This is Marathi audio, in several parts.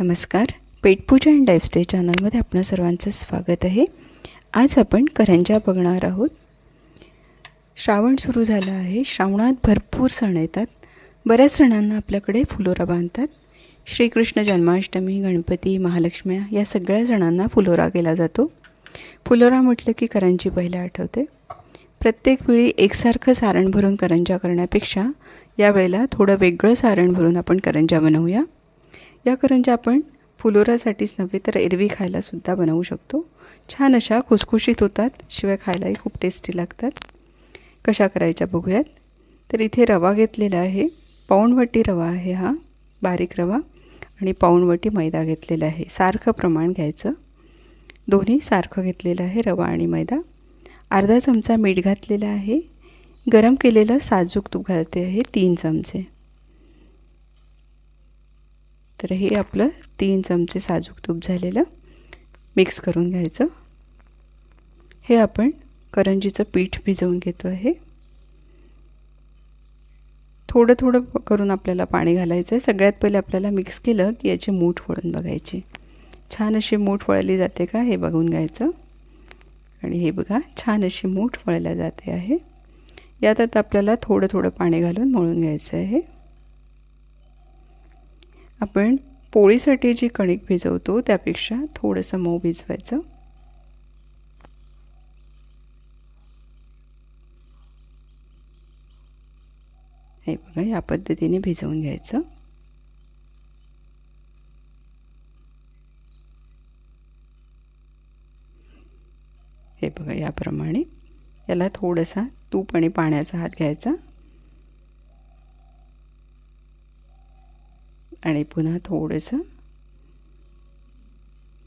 नमस्कार. पेटपूजा अँड लाईफस्टाईल चॅनलमध्ये आपलं सर्वांचं स्वागत आहे. आज आपण करंजा बघणार आहोत. श्रावण सुरू झालं आहे. श्रावणात भरपूर सण येतात. बऱ्याच सणांना आपल्याकडे फुलोरा बांधतात. श्रीकृष्ण जन्माष्टमी गणपती महालक्ष्म्या या सगळ्या सणांना फुलोरा केला जातो. फुलोरा म्हटलं की करंजी पहिल्या आठवते. प्रत्येक वेळी एकसारखं सारण भरून करंजा करण्यापेक्षा यावेळेला थोडं वेगळं सारण भरून आपण करंजा बनवूया. या करंजा आपण फुलोऱ्यासाठीच नव्हे तर एरवी खायलासुद्धा बनवू शकतो. छान अशा खुसखुशीत होतात शिवाय खायलाही खूप टेस्टी लागतात. कशा करायच्या बघूयात? तर इथे रवा घेतलेला आहे. पाऊणवटी रवा आहे हा बारीक रवा. आणि पाऊणवटी मैदा घेतलेला आहे. सारखं प्रमाण घ्यायचं. दोन्ही सारखं घेतलेलं आहे रवा आणि मैदा. अर्धा चमचा मीठ घातलेला आहे. गरम केलेलं साजूक तूप घालते आहे तीन चमचे. तर हे आपलं तीन चमचे साजूक तूप झालेलं मिक्स करून घ्यायचं. हे आपण करंजीचं पीठ भिजवून घेतो आहे. थोडं थोडं करून आपल्याला पाणी घालायचं आहे सगळ्यात पहिले आपल्याला मिक्स केलं की याची मूठ वळून बघायची. छान अशी मूठ वळली जाते का हे बघून घ्यायचं. आणि हे बघा छान अशी मूठ वळल्या जाते आहे. यात आता आपल्याला थोडं थोडं पाणी घालून मळून घ्यायचं आहे. आपण पोळीसाठी जी कणिक भिजवतो त्यापेक्षा थोडंसं मऊ भिजवायचं. हे बघा या पद्धतीने भिजवून घ्यायचं. हे बघा याप्रमाणे याला थोडासा तूप आणि पाण्याचा हात घ्यायचा. आणि पुन्हा थोडंसं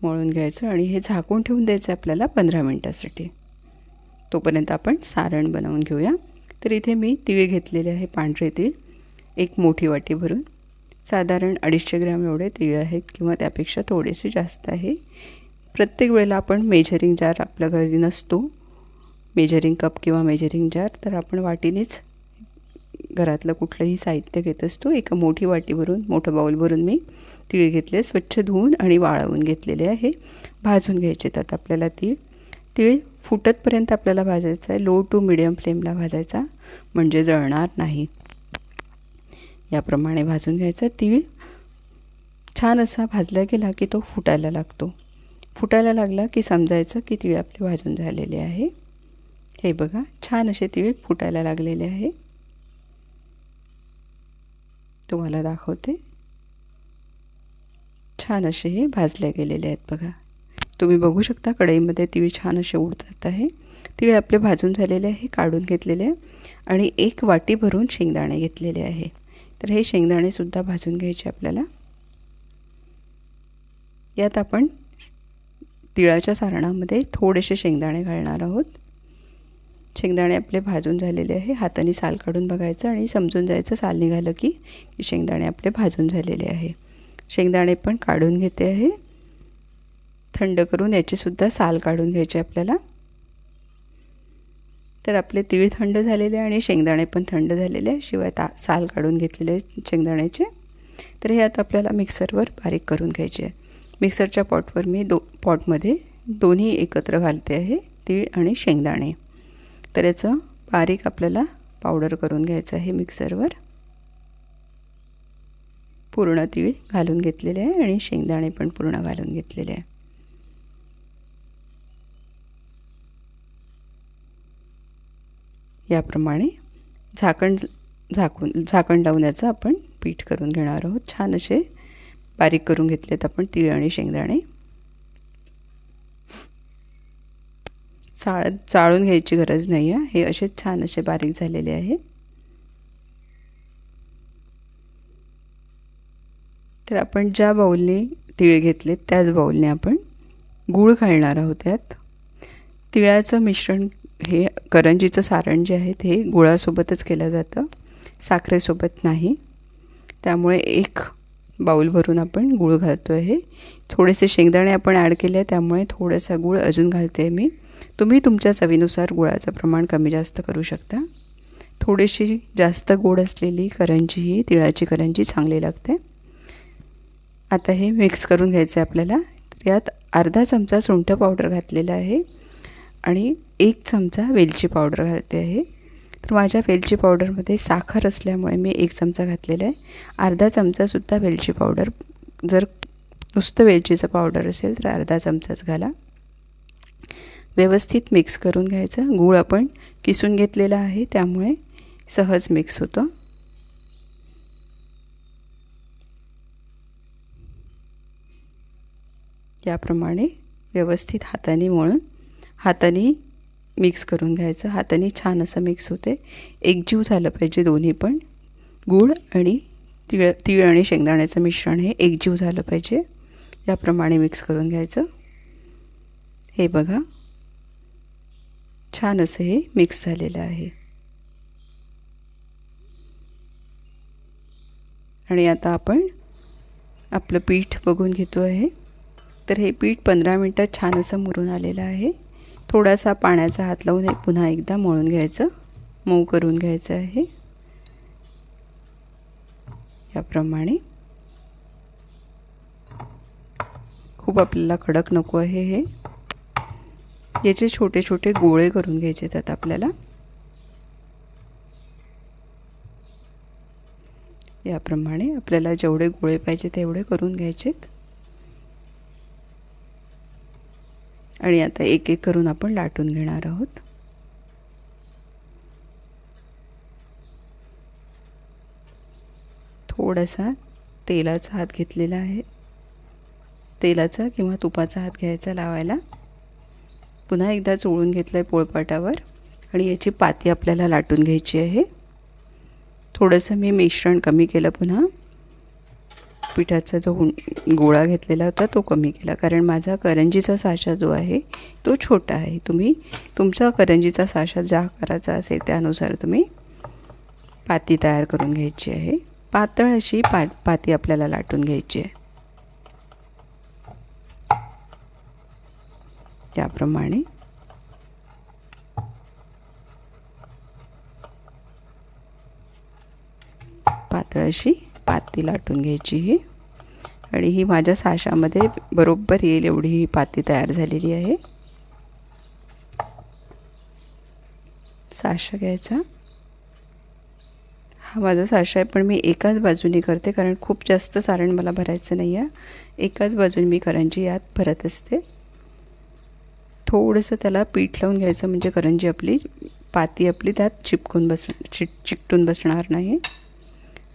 मळून घ्यायचं आणि हे झाकून ठेवून द्यायचं आपल्याला पंधरा मिनटासाठी. तोपर्यंत आपण सारण बनवून घेऊया. तर इथे मी तीळ घेतलेले आहे पांढरे तीळ. एक मोठी वाटी भरून. साधारण अडीचशे ग्रॅम एवढे तीळ आहेत किंवा त्यापेक्षा थोडेसे जास्त आहे. प्रत्येक वेळेला आपण मेजरिंग जार आपल्या घरी नसतो. मेजरिंग कप किंवा मेजरिंग जार तर आपण वाटीनेच घरातलं कुठलंही साहित्य घेत असतो एका मोठी वाटी भरून मोठं बाऊल भरून मी तीळ घेतले स्वच्छ धुवून आणि वाळवून घेतलेले आहे. भाजून घ्यायचे त्यात आपल्याला तीळ. तीळ फुटतपर्यंत आपल्याला भाजायचं आहे. लो टू मिडियम फ्लेमला भाजायचा म्हणजे जळणार नाही. याप्रमाणे भाजून घ्यायचा तीळ छान असा भाजला गेला की तो फुटायला लागतो. फुटायला लागला की समजायचं की तीळ आपले भाजून झालेले आहे. हे बघा छान असे तीळ फुटायला लागलेले आहे. तुम्हाला दाखवते. छान असे हे भाजले गेलेले आहेत बघा. तुम्ही बघू शकता कढईमध्ये तिळ छान असे उडतात आहे. तिळ आपले भाजून झालेले आहे काढून घेतलेले आहे आणि एक वाटी भरून शेंगदाणे घेतलेले आहे. तर हे शेंगदाणेसुद्धा भाजून घ्यायचे आपल्याला. यात आपण तिळाच्या सारणामध्ये थोडेसे शेंगदाणे घालणार आहोत. शेंगदाणे आपले भाजून झालेले आहे. हाताने साल काढून बघायचं आणि समजून जायचं साल निघालं की शेंगदाणे आपले भाजून झालेले आहे. शेंगदाणे पण काढून घेते आहे. थंड करून याचेसुद्धा साल काढून घ्यायचे आपल्याला. तर आपले तीळ थंड झालेले आणि शेंगदाणे पण थंड झालेले आहे. शिवाय ता साल काढून घेतलेले शेंगदाण्याचे. तर हे आता आपल्याला मिक्सरवर बारीक करून घ्यायचे आहे. मिक्सरच्या पॉटवर मी दो पॉटमध्ये दोन्ही एकत्र घालते आहे तीळ आणि शेंगदाणे. तर याचं बारीक आपल्याला पावडर करून घ्यायचं आहे मिक्सरवर. पूर्ण तीळ घालून घेतलेले आहे आणि शेंगदाणे पण पूर्ण घालून घेतलेले आहे. याप्रमाणे झाकण झाकून झाकण लावून याचं आपण पीठ करून घेणार आहोत. छान असे बारीक करून घेतलेत आपण तीळ आणि शेंगदाणे. चाळ चाळून घ्यायची गरज नाही आहे हे असे छान असे बारीक झालेले आहे. तर आपण ज्या बाऊलने तीळ घेतले त्याच बाऊलने आपण गूळ घालणार आहोत त्यात तिळाचं मिश्रण हे करंजीचं सारण जे आहे ते गुळासोबतच केलं जातं. साखरेसोबत नाही. त्यामुळे एक बाऊल भरून आपण गूळ घालतो आहे थोडेसे शेंगदाणे आपण ॲड केले त्यामुळे थोडासा गूळ अजून घालते आहे मी. तुम्ही तुमच्या चवीनुसार गुळाचं प्रमाण कमी जास्त करू शकता. थोडीशी जास्त गोड असलेली करंजी ही तिळाची करंजी चांगली लागते. आता हे मिक्स करून घ्यायचं आहे आपल्याला. तर यात अर्धा चमचा सुंठ पावडर घातलेला आहे आणि एक चमचा वेलची पावडर घालते आहे. तर माझ्या वेलची पावडरमध्ये साखर असल्यामुळे मी एक चमचा घातलेला आहे. अर्धा चमचासुद्धा वेलची पावडर. जर नुसतं वेलचीचं पावडर असेल तर अर्धा चमचाच घाला. व्यवस्थित मिक्स करून घ्यायचं. गूळ आपण किसून घेतलेला आहे त्यामुळे सहज मिक्स होतं. याप्रमाणे व्यवस्थित हाताने मळून हाताने मिक्स करून घ्यायचं. हाताने छान असं मिक्स होते. एकजीव झालं पाहिजे दोन्ही पण. गूळ आणि तिळ तीळ आणि शेंगदाण्याचं मिश्रण हे एकजीव झालं पाहिजे. याप्रमाणे मिक्स करून घ्यायचं. हे बघा. छान असं हे मिक्स झालेलं आहे. आणि आता आपण आपलं पीठ बघून घेतो आहे. तर हे पीठ पंधरा मिनटात छान असं मुरून आलेलं आहे. थोडासा पाण्याचा हात लावून हे पुन्हा एकदा मळून घ्यायचं. मऊ करून घ्यायचं आहे. याप्रमाणे. खूप आपल्याला कडक नको आहे हे. याचे छोटे छोटे गोळे करून घ्यायचे त्यात आपल्याला. याप्रमाणे आपल्याला जेवढे गोळे पाहिजे तेवढे करून घ्यायचेत. आणि आता एक एक करून आपण लाटून घेणार आहोत. थोडासा तेलाचा हात घेतलेला आहे. तेलाचा किंवा तुपाचा हात घ्यायचा लावायला. पुन्हा एकदा चोळून घेतलं आहे पोळपाटावर आणि याची पाती आपल्याला लाटून घ्यायची आहे. थोडंसं मी मिश्रण कमी केलं पुन्हा. पिठाचा जो गोळा घेतलेला होता तो कमी केला. कारण माझा करंजीचा साचा जो आहे तो छोटा आहे. तुम्ही तुमचा करंजीचा साचा ज्या आकाराचा असेल त्यानुसार तुम्ही पाती तयार करून घ्यायची आहे. पातळ अशी पा पाती आपल्याला लाटून घ्यायची आहे. त्याप्रमाणे. पातळ अशी पाती लाटून घ्यायची ही. आणि ही माझ्या साशामध्ये बरोबर येईल एवढी ही पाती तयार झालेली आहे. साशा घ्यायचा. हा माझा साशा आहे पण मी एकाच बाजूने करते कारण खूप जास्त सारण मला भरायचं नाही आहे एकाच बाजूने मी करंजी यात भरत असते. थोडंसं त्याला पीठ लावून घ्यायचं म्हणजे करंजी आपली पाती आपली त्यात चिपकून बस चिट चिकटून बसणार नाही.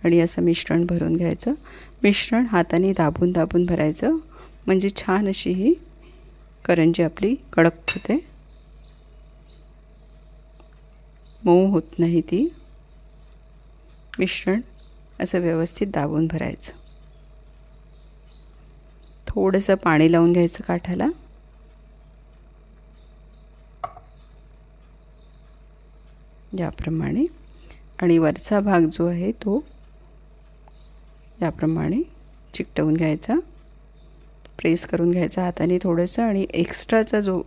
आणि असं मिश्रण भरून घ्यायचं. मिश्रण हाताने दाबून दाबून भरायचं. म्हणजे छान अशी ही करंजी आपली कडक होते. मऊ होत नाही ती. मिश्रण असं व्यवस्थित दाबून भरायचं. थोडंसं पाणी लावून घ्यायचं काठाला. याप्रमाणे. आणि वरचा भाग जो आहे तो याप्रमाणे चिकटवून घ्यायचा. प्रेस करून घ्यायचा हाताने थोडंसं आणि एक्स्ट्राचा जो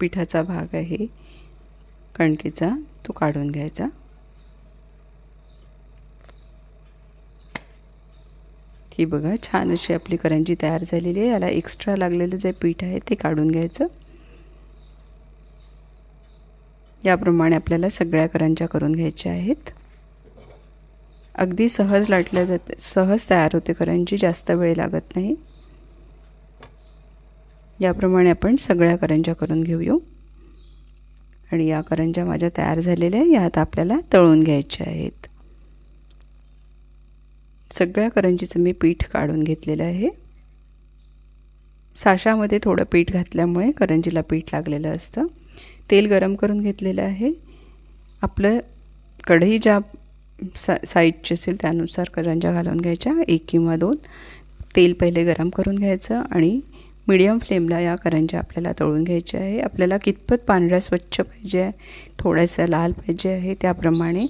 पिठाचा भाग आहे कणकेचा तो काढून घ्यायचा. ही बघा छान अशी आपली करंजी तयार झालेली आहे. याला एक्स्ट्रा लागलेलं जे पीठ आहे ते काढून घ्यायचं. याप्रमाणे आपल्याला सगळ्या करंज्या करून घ्यायच्या आहेत. अगदी सहज लाटल्या जाते सहज तयार होते करंजी जास्त वेळ लागत नाही. याप्रमाणे आपण सगळ्या करंज्या करून घेऊया. आणि या करंज्या माझ्या तयार झालेल्या यात आपल्याला तळून घ्यायच्या आहेत. सगळ्या करंजीचं मी पीठ काढून घेतलेलं आहे. साशामध्ये थोडं पीठ घातल्यामुळे करंजीला पीठ लागलेलं असतं. तेल गरम करून घेतलेलं आहे. आपलं कढई ज्या सा साईजची असेल त्यानुसार करंजा घालून घ्यायच्या. एक किंवा दोन. तेल पहिले गरम करून घ्यायचं आणि मीडियम फ्लेमला या करंजा आपल्याला तळून घ्यायच्या आहे. आपल्याला कितपत पांढऱ्या स्वच्छ पाहिजे आहे थोड्याशा लाल पाहिजे आहे त्याप्रमाणे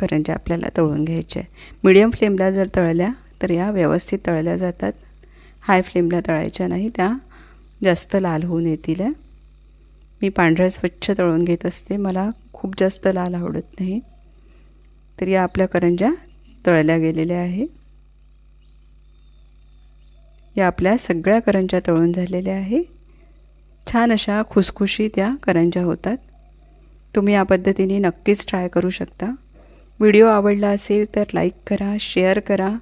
करंजा आपल्याला तळून घ्यायच्या आहे. मीडियम फ्लेमला जर तळल्या तर या व्यवस्थित तळल्या जातात. हाय फ्लेमला तळायच्या नाही त्या जास्त लाल होऊन येतील मी पांढऱ्या स्वच्छ तळून घेत असते. मला खूप जास्त लाल आवडत नाही. तर या आपल्या करंज्या तळल्या गेलेल्या आहे. या आपल्या सगळ्या करंज्या तळून झालेल्या आहे. छान अशा खुसखुशी त्या करंज्या होतात. तुम्ही या पद्धतीने नक्कीच ट्राय करू शकता. व्हिडिओ आवडला असेल तर लाईक करा शेअर करा.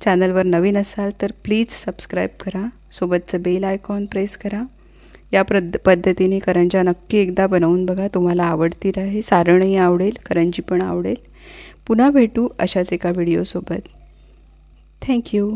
चॅनलवर नवीन असाल तर प्लीज सबस्क्राईब करा. सोबतचं बेल आयकॉन प्रेस करा. या प्रद पद्धतीने करंजा नक्की एकदा बनवून बघा. तुम्हाला आवडतील आहे सारणही आवडेल करंजी पण आवडेल. पुन्हा भेटू अशाच एका व्हिडिओसोबत थँक्यू